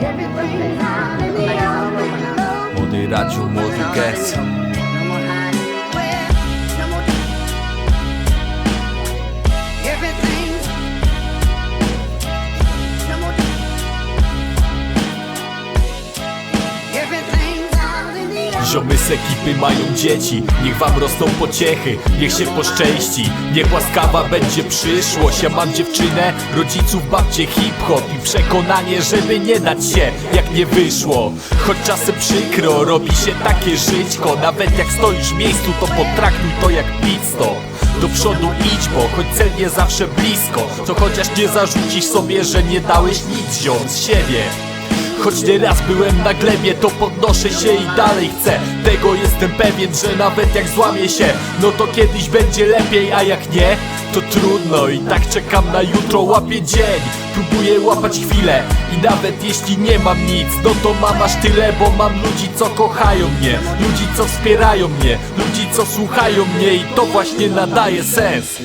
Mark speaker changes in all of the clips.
Speaker 1: Everything is out in the open.
Speaker 2: Ziomy z ekipy mają dzieci, niech wam rosną pociechy, niech się poszczęści, niech łaskawa będzie przyszłość. Ja mam dziewczynę, rodziców, babcie hip-hop i przekonanie, żeby nie dać się, jak nie wyszło. Choć czasem przykro, robi się takie żyćko, nawet jak stoisz w miejscu, to potraktuj to jak pit. Do przodu idź, bo choć cel nie zawsze blisko, to chociaż nie zarzucisz sobie, że nie dałeś nic wziąć z siebie. Choć nieraz byłem na glebie, to podnoszę się i dalej chcę. Tego jestem pewien, że nawet jak złamię się No to kiedyś będzie lepiej, a jak nie, to trudno I tak czekam na jutro, łapię dzień. Próbuję łapać chwilę i nawet jeśli nie mam nic No to mam aż tyle, bo mam ludzi, co kochają mnie Ludzi, co wspierają mnie Ludzi, co słuchają mnie i to właśnie nadaje sens.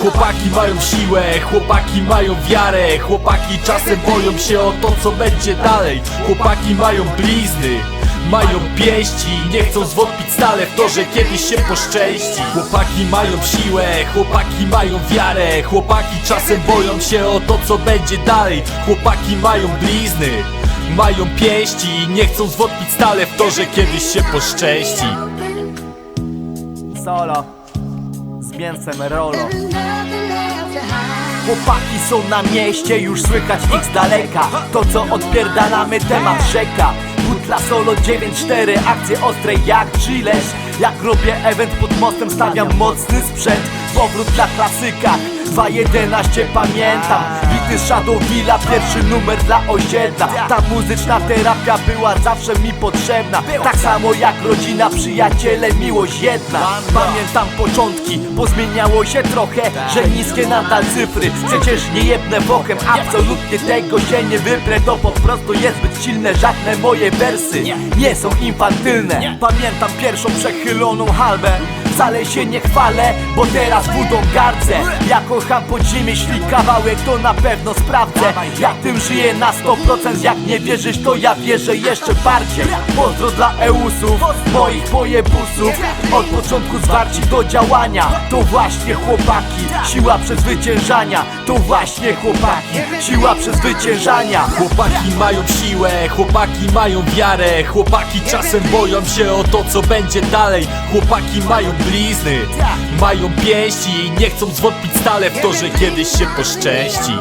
Speaker 2: Chłopaki mają siłę, chłopaki mają wiarę Chłopaki czasem boją się o to, co będzie dalej. Chłopaki mają blizny, mają pięści Nie chcą zwątpić stale w to, że kiedyś się poszczęści. Chłopaki mają siłę, chłopaki mają wiarę Chłopaki czasem boją się o to, co będzie dalej. Chłopaki mają blizny, mają pięści Nie chcą zwątpić stale w to, że kiedyś się poszczęści.
Speaker 3: Solo z mięsem Rolo. Chłopaki są na mieście, już słychać ich z daleka. To co odpierdalamy temat rzeka Butla solo 9-4, akcje ostre jak chillesz Jak robię event pod mostem, stawiam mocny sprzęt. Powrót dla klasyka 2.11 pamiętam. Bity Shadowvilla, pierwszy numer dla osiedla Ta muzyczna terapia była zawsze mi potrzebna. Tak samo jak rodzina, przyjaciele, miłość jedna. Pamiętam początki, bo zmieniało się trochę Że niskie nadal cyfry, przecież nie jebnę bokiem Absolutnie tego się nie wyprę To po prostu jest zbyt silne, żadne moje wersy Nie są infantylne. Pamiętam pierwszą przechyloną halbę Wcale się nie chwalę, bo teraz budą gardzę Ja kocham podziemie, jeśli kawałek to na pewno sprawdzę. Ja tym żyję na 100%, jak nie wierzysz to ja wierzę jeszcze bardziej. Pozdro dla eusów, moich pojebusów. Od początku zwarci do działania To właśnie chłopaki, siła przezwyciężania To właśnie chłopaki, siła przezwyciężania.
Speaker 2: Chłopaki mają siłę, chłopaki mają wiarę. Chłopaki czasem boją się o to, co będzie dalej. Chłopaki mają blizny, mają pięści I nie chcą zwątpić stale w to, że kiedyś się poszczęści